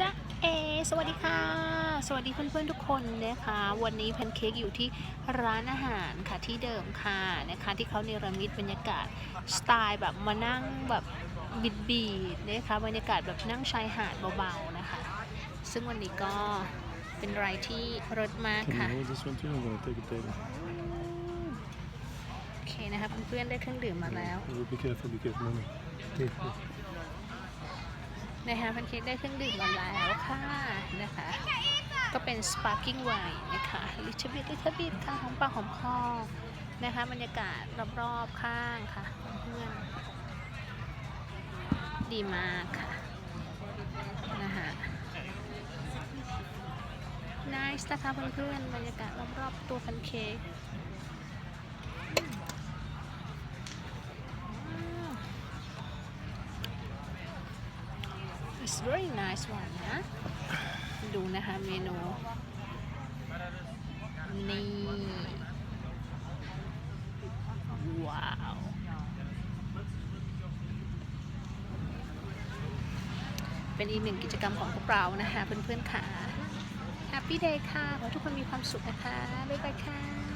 จ๊ะเอ สวัสดีค่ะ สวัสดีเพื่อนๆทุกคนนะคะ วันนี้แพนเค้กอยู่ที่ร้านอาหารค่ะที่เดิมค่ะนะคะ ที่เขาเนรมิตบรรยากาศสไตล์แบบมานั่งแบบบิดบีดๆนะคะบรรยากาศแบบนั่งชายหาดเบาๆนะคะ ซึ่งวันนี้ก็เป็นอะไรที่รสมาก Can ค่ะ you hold this one too? I'm gonna take a table. โอเคนะคะเพื่อนๆได้เครื่องดื่มมาแล้ว Oh, Be careful, be careful. No, no. Take this. นะคะแพนเค้กได้เครื่องดื่มมาแล้วค่ะนะคะ ก็เป็น sparkling wine นะคะลิชบิดลิชบิดค่ะหอมปากหอมคอนะคะบรรยากาศรอบๆข้างค่ะเพื่อนดีมากค่ะนะคะ nice นะคะเพื่อนๆบรรยากาศรอบๆตัวแพนเค้ก It's very nice one นะ ดูนะคะเมนู นี่ ว้าว เป็นอีกหนึ่งกิจกรรมของพวกเรานะคะเพื่อนๆค่ะ Happy Day ค่ะ ขอให้ทุกคนมีความสุขนะคะ บ๊ายบายค่ะ